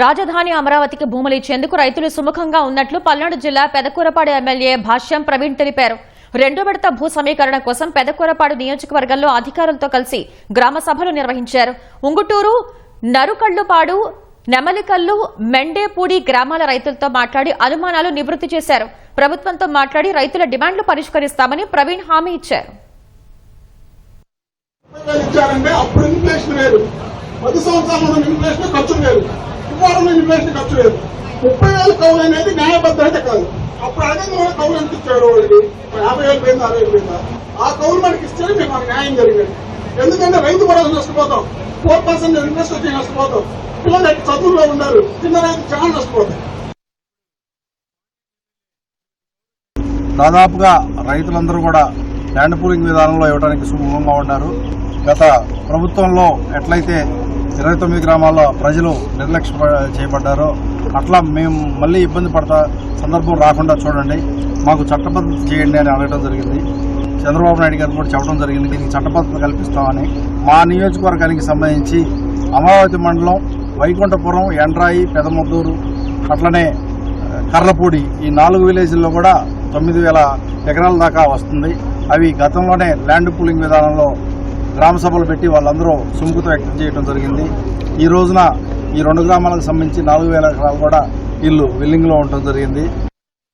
రాజధాని అమరావతికి భూములు ఇచ్చేందుకు రైతులు సుముఖంగా ఉన్నట్లు పల్నాడు జిల్లా పెదకూరపాడు ఎమ్మెల్యే భాష్యం ప్రవీణ్ తెలిపారు. రెండో విడత భూ సమీకరణ కోసం పెదకూరపాడు నియోజకవర్గంలో అధికారులతో కలిసి గ్రామ సభలు నిర్వహించారు. ఉంగుటూరు నరుకళ్ళుపాడు నెమలికల్లు మెండేపూడి గ్రామాల రైతులతో మాట్లాడి అనుమానాలు నివృత్తి చేశారు. ప్రభుత్వంతో మాట్లాడి రైతుల డిమాండ్లు పరిష్కరిస్తామని ప్రవీణ్ హామీ ఇచ్చారు. పది సంవత్సరాల ఇన్ఫ్లేషన్ ఖర్చు లేదు ఇవాళ ఉన్న ఖర్చు లేదు. ముప్పై వేలు కౌలు అనేది న్యాయబద్ధత కాదు. అప్పుడు అడిగిన వాళ్ళు కౌలు ఎంత ఇచ్చాడు వాళ్ళకి. యాభై వేలు పోయిందా అరవై వేలు పోయిందా? ఆ కౌలు మనకి ఇస్తే మీకు మనకు న్యాయం జరిగింది. ఎందుకంటే రైతు కూడా నష్టపోతాం. ఫోర్ పర్సెంట్ ఇంట్రెస్ట్ వచ్చి నష్టపోతాం. పిల్లలు చదువుల్లో ఉన్నారు చిన్న రైతు చాలా నష్టపోతాం దాదాపుగా రైతులందరూ కూడా ల్యాండ్ పూలింగ్ విధానంలో ఇవ్వడానికి సుముఖంగా ఉన్నారు. గత ప్రభుత్వంలో ఎట్లయితే ఇరవై తొమ్మిది గ్రామాల్లో ప్రజలు నిర్లక్ష్య ప- చేయబడ్డారో. అట్లా మేము మళ్ళీ ఇబ్బంది పడతా సందర్భం రాకుండా చూడండి. మాకు చట్టబద్ధత చేయండి అని అడగడం జరిగింది. చంద్రబాబు నాయుడు గారు కూడా చెప్పడం జరిగింది. దీనికి చట్టబద్ధత కల్పిస్తామని మా నియోజకవర్గానికి సంబంధించి అమరావతి మండలం వైకుంఠపురం ఎండ్రాయి పెదముద్దూరు అట్లనే కర్రపూడి ఈ నాలుగు విలేజ్ల్లో కూడా తొమ్మిది వేల ఎకరాల దాకా వస్తుంది. అవి గతంలోనే ల్యాండ్ పూలింగ్ విధానంలో గ్రామ సభలు పెట్టి వాళ్ళందరూ సుముఖత వ్యక్తం చేయడం జరిగింది. ఈ రోజున ఈ రెండు గ్రామాలకు సంబంధించి నాలుగు వేల ఎకరాలు కూడా ఇల్లు విల్లింగ్లో ఉండటం జరిగింది.